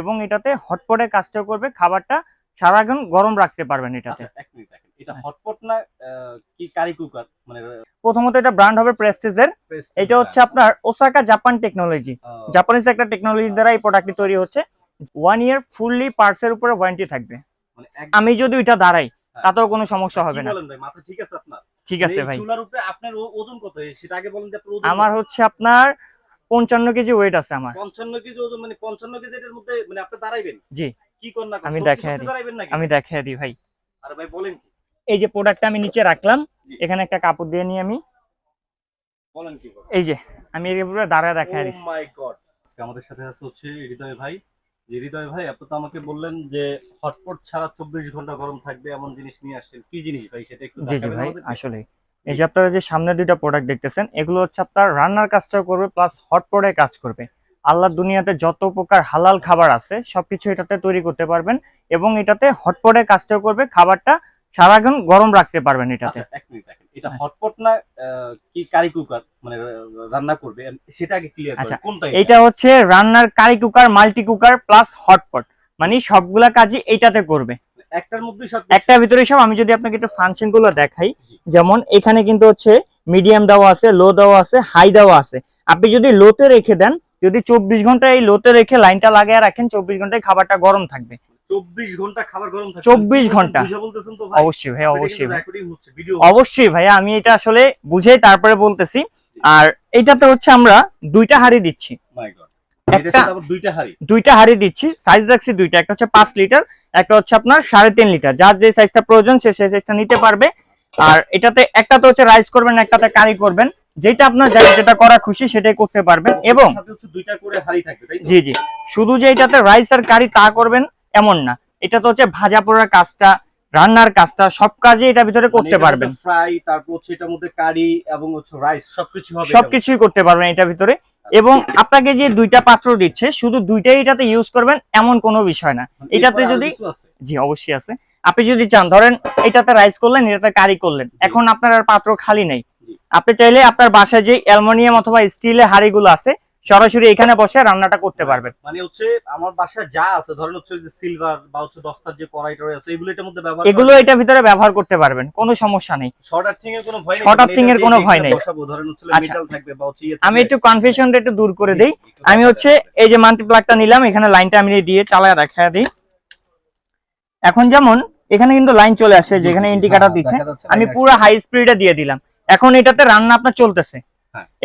এবং এটাতে হটপটে কাজটা করবে খাবারটা সারাক্ষণ গরম রাখতে পারবেন এটাতে। আচ্ছা এটা হটপট না কি কারি কুকার মানে প্রথমত এটা ব্র্যান্ড হবে প্রেস্টিজের এটা হচ্ছে আপনার ওসাকা জাপান টেকনোলজি জাপানিজ একটা টেকনোলজি দ্বারা এই প্রোডাক্টটি তৈরি হচ্ছে। ওয়ান ইয়ার ফুললি পার্টসের উপরে ওয়ারেন্টি থাকবে। মানে আমি যদি এটা দাঁড়াই হ্যাঁ। তাতেও কোনো সমস্যা হবে না। মাথা ঠিক আছে আপনার? ঠিক মানে আছে ভাই। চুলার উপরে আপনার ওজন কত? সেটা আগে বলেন যে আমার হচ্ছে আপনার পঞ্চান্ন কেজি ওয়েট আছে আমার। পঞ্চান্ন কেজি ওজন মানে পঞ্চান্ন কেজি এর মধ্যে মানে আপনি দাঁড়াইবেন? জি। কি করেন আমি দেখাই দিই। আমি দেখাই দিই ভাই। আরে ভাই বলেন কি? এই যে প্রোডাক্টটা আমি নিচে রাখলাম এখানে একটা কাপড় দিয়ে নিয়ে আমি। বলেন কি এই যে আমি এর উপরে দাঁড়ায় দেখাই ও মাই গড আজকে আমাদের সাথে আছে হচ্ছে হৃদয় ভাই। যে হৃদয় ভাই আপনি তো আমাকে বললেন যে হটপট ছাড়া চব্বিশ ঘণ্টা গরম থাকবে এমন জিনিস নিয়ে আসছেন। কি জিনিস ভাই সেটা একটু জি জি দেখাবেন ভাই আসলে এই যে আপনারা যে সামনে দুইটা প্রোডাক্ট দেখতেছেন এগুলো হচ্ছে আপনার রান্নার কাজটা করবে প্লাস হট হটপটে কাজ করবে। আল্লাহর দুনিয়াতে যত প্রকার হালাল খাবার আছে সবকিছু এটাতে তৈরি করতে পারবেন এবং এটাতে হট হটপটে কাজটা করবে খাবারটা সারাক্ষণ গরম রাখতে পারবেন এটাতে। এক মিনিট দেখেন এটা। হটপট না কি কারি কুকার মানে রান্না করবে? সেটা আগে ক্লিয়ার করেন কোনটা এটা? হচ্ছে রান্নার curry cooker multi cooker plus hotpot মানে সবগুলা কাজই এইটাতে করবে। একটার মধ্যে সব একটার ভিতরে সব আমি যদি আপনাকে একটু ফাংশনগুলো দেখাই যেমন এখানে কিন্তু হচ্ছে মিডিয়াম দেওয়া আছে লো দেওয়া আছে হাই দেওয়া আছে। আপনি যদি লোতে রেখে দেন যদি চব্বিশ ঘণ্টা এই লোতে রেখে লাইনটা লাগিয়ে রাখেন চব্বিশ ঘন্টায় খাবারটা গরম থাকবে। চব্বিশ ঘণ্টা খাবার গরম থাকে 24 ঘণ্টা। বুঝে ভাই। অবশ্যই অবশ্যই ভাই। আমি এটা আসলে বুঝেই তারপরে বলতেছি। আর এইটাতে হচ্ছে আমরা দুইটা হাড়ি দিচ্ছি। দুইটা হাড়ি। দুইটা হাড়ি দিচ্ছি সাইজ রাখছি দুইটা একটা হচ্ছে পাঁচ লিটার একটা হচ্ছে আপনার সাড়ে তিন লিটার। যার যে সাইজটা প্রয়োজন সে সেই সাইজটা নিতে পারবে। আর এটাতে একটা তো হচ্ছে রাইস করবেন একটাতে কারি করবেন। যেটা আপনার যেটা করা খুশি সেটাই করতে পারবেন। এবং জি জি। শুধু যে এটাতে রাইস আর কারি তা করবেন এমন না। এটা তো হচ্ছে ভাজা পোড়ার কাজটা রান্নার কাজটা সব কাজে এটা ভিতরে করতে পারবেন। ফ্রাই তারপর হচ্ছে এটার মধ্যে কারি এবং হচ্ছে রাইস সবকিছু হবে সবকিছুই করতে পারবেন এটার ভিতরে। এবং আপনাকে যে দুইটা পাত্র দিচ্ছে শুধু দুইটাই এটাতে ইউজ করবেন এমন কোনো বিষয় না। মানে এটাতে যদি- জি অবশ্যই আছে। আপনি যদি চান ধরেন এটাতে রাইস করলেন এটাতে কারি করলেন এখন আপনার আর পাত্র খালি নেই। আপনি চাইলে আপনার বাসায় যে অ্যালমোনিয়াম অথবা স্টিলের হাড়িগুলো আছে সরাসরি এখানে বসে রান্নাটা করতে পারবেন। মানে হচ্ছে আমার বাসায় যা আছে ধরেন হচ্ছে যে সিলভার বা হচ্ছে দস্তার যে কড়াই টড়াই আছে এগুলো এটার মধ্যে ব্যবহার এগুলো এটার ভিতরে ব্যবহার করতে পারবেন কোনো সমস্যা নেই। শর্ট আর্থিং এর কোনো ভয় নেই Short মানে এর কোনো ভয় নেই। বসাবো ধরেন হচ্ছে আচ্ছা। মেটাল থাকবে বা হচ্ছে ইয়ে আমি একটু কনফিউশনটা একটু দূর করে দেই। আমি হচ্ছে এই যে মাল্টি প্লাগটা নিলাম এখানে লাইনটা আমি দিয়ে চালায় দেখা দিই। এখন যেমন এখানে কিন্তু লাইন চলে আসে যেখানে ইন্ডিকেটর হ্যাঁ, দিচ্ছে। আমি পুরো হাই স্পিডে দিয়ে দিলাম। এখন এটাতে রান্না আপনার চলতেছে। হ্যাঁ।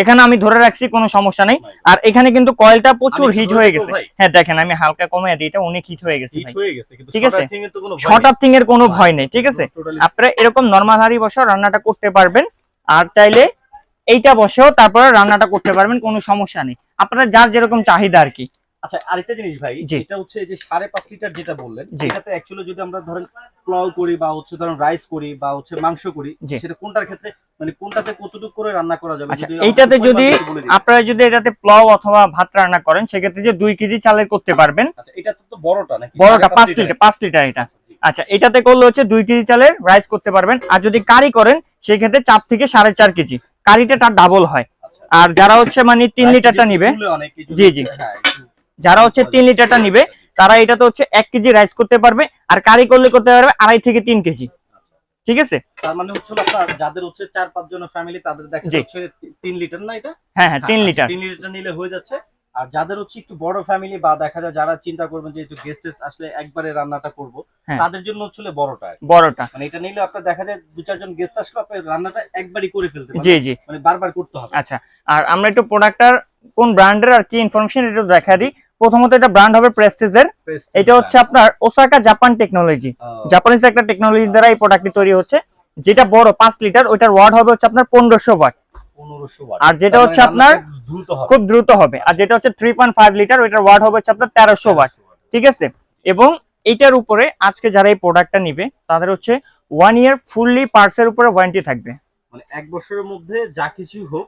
এখানে আমি ধরে রাখছি কোনো সমস্যা নেই। আর এখানে কিন্তু কয়েলটা প্রচুর হিট হয়ে গেছে। হ্যাঁ দেখেন আমি হালকা কমে দিই এটা অনেক হিট হয়ে গেছে হয়ে ঠিক আছে? হঠাৎ এর তো কোনো ভয় শর্ট নেই। আর্থিং এর কোনো ভয় নেই ঠিক আছে? আপনারা এরকম নর্মাল হাড়ি বসে রান্নাটা করতে পারবেন। আর চাইলে এইটা বসেও তারপরে রান্নাটা করতে পারবেন কোনো সমস্যা নেই। আপনারা যার যেরকম চাহিদা আর কি। আচ্ছা আরেকটা জিনিস ভাই। এটা হচ্ছে যে সাড়ে পাঁচ লিটার যেটা বললেন। এটাতে অ্যাকচুয়ালি যদি আমরা ধরেন পোলাও করি বা হচ্ছে ধরেন রাইস করি বা হচ্ছে মাংস করি সেটা কোনটার ক্ষেত্রে মানে কোনটাতে কতটুকু করে রান্না করা যাবে আচ্ছা, যদি এইটাতে যদি। আপনারা যদি এটাতে পোলাও অথবা ভাত রান্না করেন সেক্ষেত্রে যে দুই কেজি চালের করতে পারবেন আচ্ছা এটা তো বড়টা নাকি বড়টা পাঁচ? লিটার পাঁচ লিটার এটা আচ্ছা, আচ্ছা এটাতে করলে হচ্ছে দুই কেজি চালের রাইস করতে পারবেন আর যদি কারি করেন সেক্ষেত্রে চার থেকে সাড়ে চার কেজি কারিটা তার ডাবল হয় আচ্ছা। আর যারা হচ্ছে মানে তিন লিটারটা নিবে জি, জি। যারা হচ্ছে তিন লিটারটা নিবে তারা এটাতে হচ্ছে এক কেজি রাইস করতে পারবে আর কারি করলে করতে পারবে আড়াই থেকে তিন কেজি। ঠিক আছে? তার মানে হচ্ছে আপনার যাদের হচ্ছে চার পাঁচ ফ্যামিলি তাদের দেখা যাচ্ছে তিন লিটার না এটা? হ্যাঁ হ্যাঁ তিন আচ্ছা, লিটার। তিন লিটার নিলে হয়ে যাচ্ছে। আর যাদের হচ্ছে একটু বড় ফ্যামিলি বা দেখা যায় যারা চিন্তা করবেন যে একটু গেস্ট আসলে একবারে রান্নাটা করব হ্যাঁ। তাদের জন্য হচ্ছে হলো বড়টা বড়টা। মানে এটা নিলে আপনার দেখা যায় দু চারজন গেস্ট আসলে রান্নাটা একবারই করে ফেলতে জি জি। মানে বারবার করতে হবে। আচ্ছা আর আমরা একটু প্রোডাক্টটার কোন ব্র্যান্ডের আর কি ইনফরমেশন এটা দেখা দিই। প্রথমত এটা ব্র্যান্ড হবে প্রেস্টিজের এটা হচ্ছে আপনার ওসাকা জাপান টেকনোলজি। জাপানিজ একটা টেকনোলজি দ্বারা এই প্রোডাক্টটি তৈরি হচ্ছে যেটা বড় পাঁচ লিটার ওইটার ওয়াট হবে হচ্ছে আপনার পনেরোশো ওয়াট 1500 watt। আর যেটা হচ্ছে মানে আপনার দ্রুত হবে। খুব দ্রুত হবে। আর যেটা হচ্ছে থ্রি পয়েন্ট ফাইভ লিটার ওইটার ওয়াট হবে হচ্ছে আপনার তেরোশো ওয়াট ঠিক আছে? এবং এইটার উপরে আজকে যারা এই প্রোডাক্টটা নিবে তাদের হচ্ছে ওয়ান ইয়ার ফুললি পার্টসের উপরে ওয়ারেন্টি থাকবে। মানে এক বছরের মধ্যে যা কিছু হোক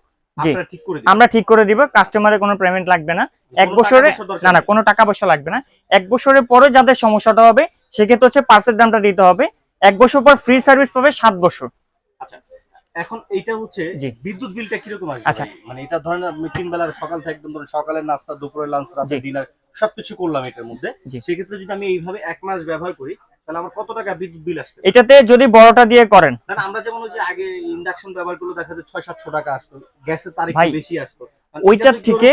আমরা ঠিক করে দিব কাস্টমারের কোনো পেমেন্ট লাগবে না। এক বছরে না না কোনো টাকা পয়সা লাগবে না। এক বছরের পরে যাদের সমস্যাটা হবে সেক্ষেত্রে হচ্ছে পার্সের দামটা দিতে হবে। এক বছর পর ফ্রি সার্ভিস পাবে সাত বছর। আচ্ছা এখন এইটা হচ্ছে বিদ্যুৎ বিলটা কীরকম আসবে? আচ্ছা। মানে এটা ধরেন আমি তিন বেলার সকাল থেকে একদম ধরেন সকালের নাস্তা দুপুরের লাঞ্চ রাতে ডিনার সবকিছু করলাম এটার মধ্যে। সেক্ষেত্রে যদি আমি এইভাবে এক মাস ব্যবহার করি তাহলে আমার কত টাকা বিদ্যুৎ বিল আসবে এটাতে যদি বড়টা দিয়ে করেন। আমরা যেমন ওই যে আগে ইন্ডাকশন ব্যবহার করলে দেখা যায় ছয় সাতশো টাকা আসতো গ্যাসের তারিখ বেশি আসতো। মানে ওইটার থেকে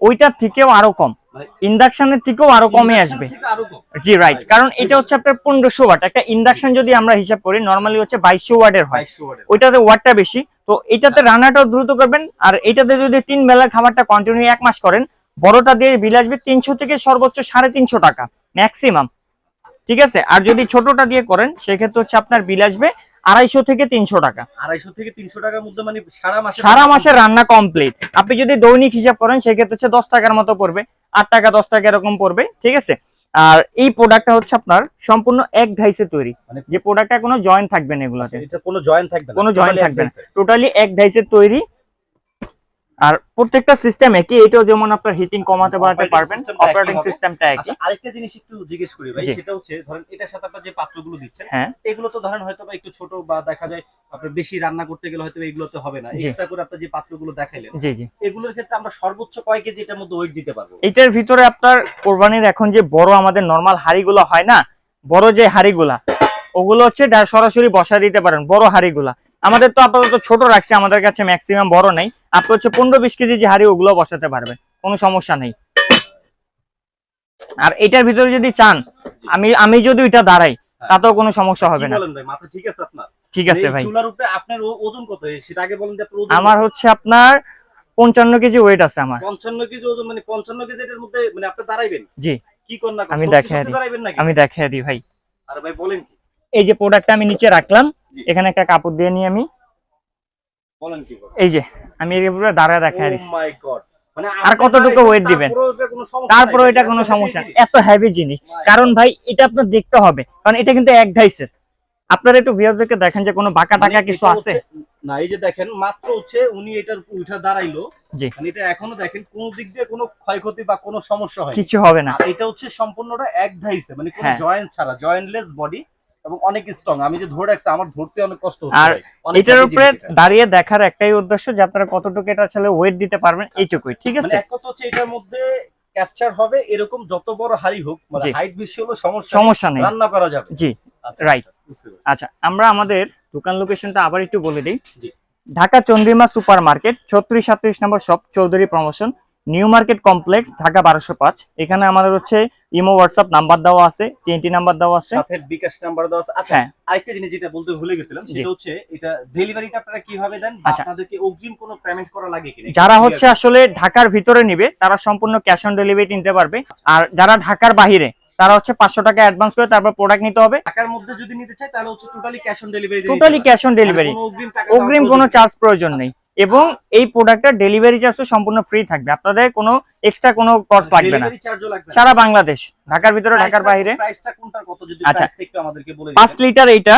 ওইটার থেকেও আরও কম। ইন্ডাকশনের থেকেও আরও কমে আসবে। জি রাইট কারণ এটা হচ্ছে আপনার পনেরোশো ওয়াট। একটা ইন্ডাকশন যদি আমরা হিসাব করি নর্মালি হচ্ছে বাইশশো ওয়াটের হয়। ওইটাতে ওয়াটটা বেশি। তো এটাতে রান্নাটাও দ্রুত করবেন আর এটাতে যদি তিন বেলার খাবারটা কন্টিনিউ এক মাস করেন বড়টা দিয়ে বিল আসবে তিনশো থেকে সর্বোচ্চ সাড়ে তিনশো টাকা ম্যাক্সিমাম ঠিক আছে? আর যদি ছোটটা দিয়ে করেন সেক্ষেত্রে হচ্ছে আপনার বিল আসবে আড়াইশো থেকে তিনশো টাকা। আড়াইশো থেকে তিনশো টাকার মধ্যে মানে সারা মাসে সারা মাসে রান্না কমপ্লিট আপনি যদি দৈনিক হিসাব করেন সেক্ষেত্রে হচ্ছে দশ টাকার মতো পড়বে। আট টাকা দশ টাকা এরকম পড়বে ঠিক আছে? আর এই প্রোডাক্টটা হচ্ছে আপনার সম্পূর্ণ এক ঢাইসে তৈরি। মানে যে প্রোডাক্টটা কোনো জয়েন্ট থাকবে না এগুলোতে। এটা কোনো জয়েন্ট থাকবে না কোনো জয়েন্ট থাকবে না। টোটালি এক ডাইসের তৈরি। আর প্রত্যেকটা সিস্টেম একই এটাও যেমন আপনার হিটিং কমাতে বাড়াতে পারবেন অপারেটিং সিস্টেমটা একই। আচ্ছা আরেকটা জিনিস একটু জিজ্ঞেস করি ভাই সেটা হচ্ছে ধরেন এটার সাথে আপনার যে পাত্রগুলো দিচ্ছেন হ্যাঁ। এগুলো তো ধরেন হয়তো একটু ছোট বা দেখা যায় আপনার বেশি রান্না করতে গেলে হয়তো এগুলোতে হবে না। এক্সট্রা করে আপনার যে পাত্রগুলো দেখাইলেন জি জি। এগুলোর ক্ষেত্রে আমরা সর্বোচ্চ কয় কেজি এটার মধ্যে ওয়েট দিতে পারব? এটার ভিতরে আপনার কোরবানির এখন যে বড় আমাদের নর্মাল হাড়িগুলো হয় না বড় যে হাড়িগুলা ওগুলো হচ্ছে সরাসরি বসা দিতে পারেন বড় হাড়িগুলা। আমাদের তো আপাতত ছোট রাখছে আমাদের কাছে ম্যাক্সিমাম বড় নেই। আপনি হচ্ছে পনেরো বিশ কেজি যে হাড়ি ওগুলো বসাতে পারবেন কোনো সমস্যা নেই। আর এটার ভিতরে যদি চান আমি আমি যদি এটা দাঁড়াই তাতেও কোনো সমস্যা হবে না। ঠিক আছে আপনার? ঠিক আছে ভাই। চুলার উপরে আপনার ওজন কত? সেটা আগে বলেন যে আমার হচ্ছে আপনার পঞ্চান্ন কেজি ওয়েট আছে আমার। পঞ্চান্ন কেজি ওজন মানে পঞ্চান্ন কেজি এটার মধ্যে মানে আপনি দাঁড়াইবেন? জি। কি করেন? আমি দেখাই দিই। আমি দেখাই দিই ভাই। আরে ভাই বলেন কি? এই যে প্রোডাক্টটা আমি নিচে রাখলাম। এখানে একটা কাপড় দিয়ে নিয়ে আমি। বলেন কি এই যে আমি এর উপরে দাঁড়ায় দেখাই দিচ্ছি। মাই গড মানে আর কতটুকু weight দিবেন? তারপরে এটা কোনো সমস্যা এত হেভি জিনিস। কারণ ভাই এটা আপনার দেখতে হবে। কারণ এটা কিন্তু এক ঢাইসের আপনারা একটু ভিউয়ারদেরকে দেখেন যে কোনো বাঁকা টাকা মানে কিছু আছে? না এই যে দেখেন মাত্র হচ্ছে উনি এটার উঠা দাঁড়াইলো। মানে এটা এখনও দেখেন কোন দিক দিয়ে কোনো ক্ষয়ক্ষতি বা কোনো সমস্যা হয় কিছু হবে না। এটা হচ্ছে সম্পূর্ণটা এক ধাইছে মানে কোনো হ্যাঁ। জয়েন্ট ছাড়া জয়েন্টলেস বডি এবং অনেক স্ট্রং আমি যে ধরে রাখছি আমার ধরতে অনেক কষ্ট হচ্ছে আর এটার উপরে দাঁড়িয়ে দেখার একটাই উদ্দেশ্য যে আপনারা কতটুকু এটা আসলে ওয়েট দিতে পারবেন এইটুকুই ঠিক মানে আছে? এক কথা হচ্ছে এটার মধ্যে ক্যাপচার হবে এরকম যত বড় হাড়ি হোক মানে হাইট বেশি হলো সমস্যা নেই, সমস্যা নেই। রান্না করা যাবে। জি আচ্ছা. আচ্ছা, পেরেছি। আচ্ছা আমরা আমাদের দোকান লোকেশনটা আবার একটু বলে দিই। জি। ঢাকা চন্দ্রিমা সুপার মার্কেট ছত্রিশ সাতত্রিশ নম্বর shop Chowdhury promotion new market complex Dhaka বারোশো পাঁচ। এখানে আমাদের হচ্ছে ইমো হোয়াটসঅ্যাপ নাম্বার দেওয়া আছে টিএনটি নাম্বার দেওয়া আছে। সাথে বিকাশ নাম্বার দেওয়া আছে। আচ্ছা হ্যাঁ। আরেকটা জিনিস যেটা বলতে ভুলে গেছিলাম সেটা হচ্ছে এটা ডেলিভারিটা আপনারা কীভাবে দেন? আচ্ছা। আপনাদেরকে অগ্রিম কোনো পেমেন্ট করা লাগে কিনা? যারা হচ্ছে আসলে ঢাকার ভিতরে নিবে তারা সম্পূর্ণ ক্যাশ অন ডেলিভারি নিতে পারবে। আর যারা ঢাকার বাহিরে তারা হচ্ছে পাঁচশো টাকা অ্যাডভান্স করে তারপর প্রোডাক্ট নিতে হবে। টাকার মধ্যে যদি নিতে চাই তাহলে হচ্ছে totally cash on delivery totally cash on delivery অগ্রিম কোনো চার্জ প্রয়োজন নেই। এবং এই প্রোডাক্টটা ডেলিভারি চার্জও সম্পূর্ণ ফ্রি থাকবে আপনাদের কোনো এক্সট্রা কোনো কস্ট লাগবে না। সারা বাংলাদেশ ঢাকার ভিতরে ঢাকার বাইরে price কোনটার কত যদি আচ্ছা। একটু আমাদেরকে বলে পাঁচ। লিটার এইটা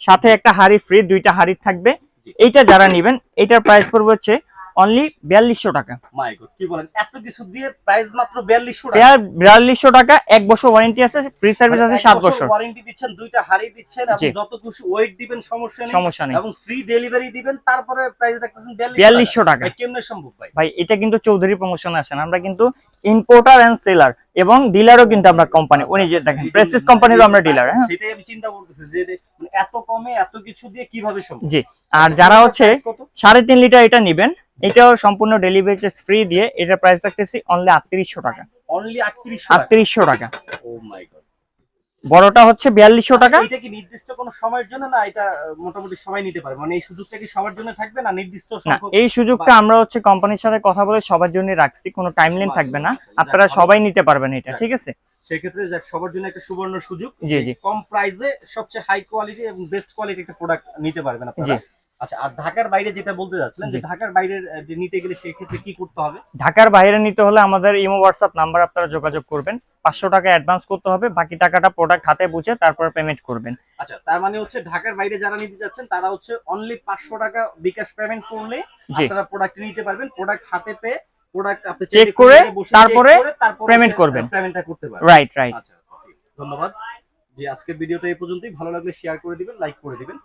সাথে একটা হাড়ি ফ্রি দুইটা হাড়ি থাকবে এইটা যারা নেবেন এটার প্রাইস পড়বে হচ্ছে অনলি বিয়াল্লিশশো টাকা। My God, কি বলেন? এত কিছু দিয়ে প্রাইস মাত্র 4200 টাকা। বিয়াল্লিশশো টাকা এক বছর ওয়ারেন্টি আছে ফ্রি সার্ভিস আছে সাত বছর ওয়ারেন্টি দিচ্ছেন দুইটা হাড়ি দিচ্ছেন যত খুশি ওয়েট দিবেন সমস্যা নেই। সমস্যা নেই। এবং ফ্রি ডেলিভারি দিবেন তারপরে প্রাইস রাখতেছেন বিয়াল্লিশশো টাকা। কেমনে সম্ভব ভাই? ভাই এটা কিন্তু চৌধুরী প্রমোশন আসেন। আমরা কিন্তু ইম্পোর্টার এন্ড সেলার এবং ডিলারও কিন্তু আমরা কোম্পানি উনি যে দেখেন প্রেসিস কোম্পানিরও আমরা ডিলার হ্যাঁ। সেটাই আমি চিন্তা করতেছি যে মানে এত কমে এত কিছু দিয়ে কীভাবে সম্ভব? জি আর যারা হচ্ছে Price কত? সাড়ে তিন লিটার এটা নিবেন এটাও সম্পূর্ণ ডেলিভারি চার্জ ফ্রি দিয়ে এটা প্রাইস রাখতেছি অনলি আটত্রিশশো টাকা। অনলি 3800 টাকা? ও মাই গড বড়টা হচ্ছে বিয়াল্লিশশো টাকা। এটা কি নির্দিষ্ট কোনো সময়ের জন্য না এটা মোটামুটি সময় নিতে পারে? মানে এই সুযোগটা কি সবার জন্য থাকবে না নির্দিষ্ট না সংখ্যক এই সুযোগটা আমরা হচ্ছে কোম্পানির সাথে কথা বলে সবার জন্য রাখছি কোনো টাইম টাইমলাইন থাকবে না। আপনারা সবাই নিতে পারবেন এটা ঠিক আছে? সেক্ষেত্রে সবার জন্য একটা সুবর্ণ সুযোগ। জি, জি। কম প্রাইসে সবচেয়ে হাই কোয়ালিটি এবং বেস্ট কোয়ালিটি একটা প্রোডাক্ট নিতে পারবেন আপনারা। আচ্ছা আর ঢাকার বাইরে যেটা বলতে যাচ্ছিলেন যে ঢাকার বাইরে নিতে গেলে সেই ক্ষেত্রে কি করতে হবে? ঢাকার বাইরে নিতে হলে আমাদের ইমো হোয়াটসঅ্যাপ নাম্বার আপনারা যোগাযোগ করবেন। পাঁচশো টাকা অ্যাডভান্স করতে হবে বাকি টাকাটা প্রোডাক্ট হাতে বুঝে তারপরে পেমেন্ট করবেন। আচ্ছা তার মানে হচ্ছে ঢাকার বাইরে যারা নিতে যাচ্ছেন তারা হচ্ছে অনলি পাঁচশো টাকা বিকাশ পেমেন্ট করলে আপনারা প্রোডাক্ট নিতে পারবেন প্রোডাক্ট হাতে পেয়ে প্রোডাক্ট আপনি check করে, তারপরে payment করবেন। পেমেন্টটা করতে পারবেন। রাইট রাইট আচ্ছা ধন্যবাদ। জি আজকের ভিডিওটা এই পর্যন্তই। ভালো লাগলে শেয়ার করে দিবেন লাইক করে দিবেন।